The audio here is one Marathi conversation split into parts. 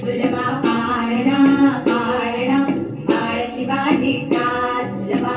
सुलभा पाळणा पाळणा बाळ शिवाजीचा सुलभा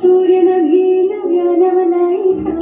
సూర్యనవీన వ్యానవనైనా